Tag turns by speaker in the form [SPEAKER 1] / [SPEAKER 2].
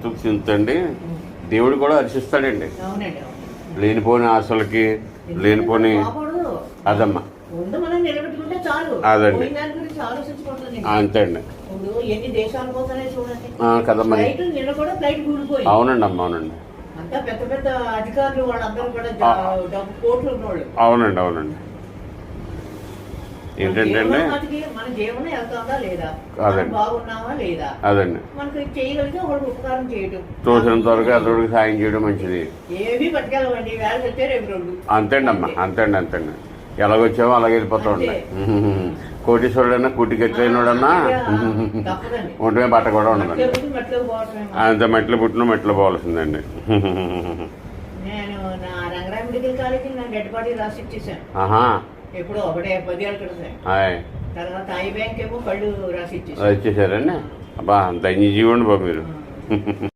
[SPEAKER 1] చింతండి. దేవుడు కూడా హర్షిస్తాడండి.
[SPEAKER 2] అవునండి
[SPEAKER 1] లేనిపోని ఆశలకి లేనిపోని. అదమ్మా. అదండి. అంతే అండి.
[SPEAKER 2] ఇప్పుడు ఎన్ని దేశాలు పోతున్నాయి చూడండి.
[SPEAKER 1] ఆ, కదా మరి
[SPEAKER 2] ఫ్లైట్ నిన్న కూడా ఫ్లైట్ కూలిపోయి.
[SPEAKER 1] అవునండి అమ్మ అవునండి.
[SPEAKER 2] అంతా పెద్ద
[SPEAKER 1] ఏంటంటే అదండి. అదండి. తోచినంత వరకు అతడికి సాయం చేయడం మంచిది. అంతేండి అమ్మ అంతేండి అంతేండి. ఎలాగొచ్చామో అలాగే వెళ్ళిపోతా ఉండే కోటీశ్వరుడన్నా కూటికి ఎట్లయినోడన్నా ఒంటమే బట్ట కూడా ఉండదండి. అంత మెట్లు పుట్టిన మెట్లు పోవాల్సిందండి.
[SPEAKER 2] నేను నా రంగరాయ మెడికల్ కాలేజీ నా డెడ్ బాడీ రాసి ఇచ్చేసాను
[SPEAKER 1] ఆహా.
[SPEAKER 2] ఎప్పుడో ఒకటే పదేళ్ళు తర్వాత ఐ బ్యాంక్ ఏమో కళ్ళు రాసి
[SPEAKER 1] ఇచ్చేసారండి? అబ్బా ధన్య జీవండి బాబు మీరు.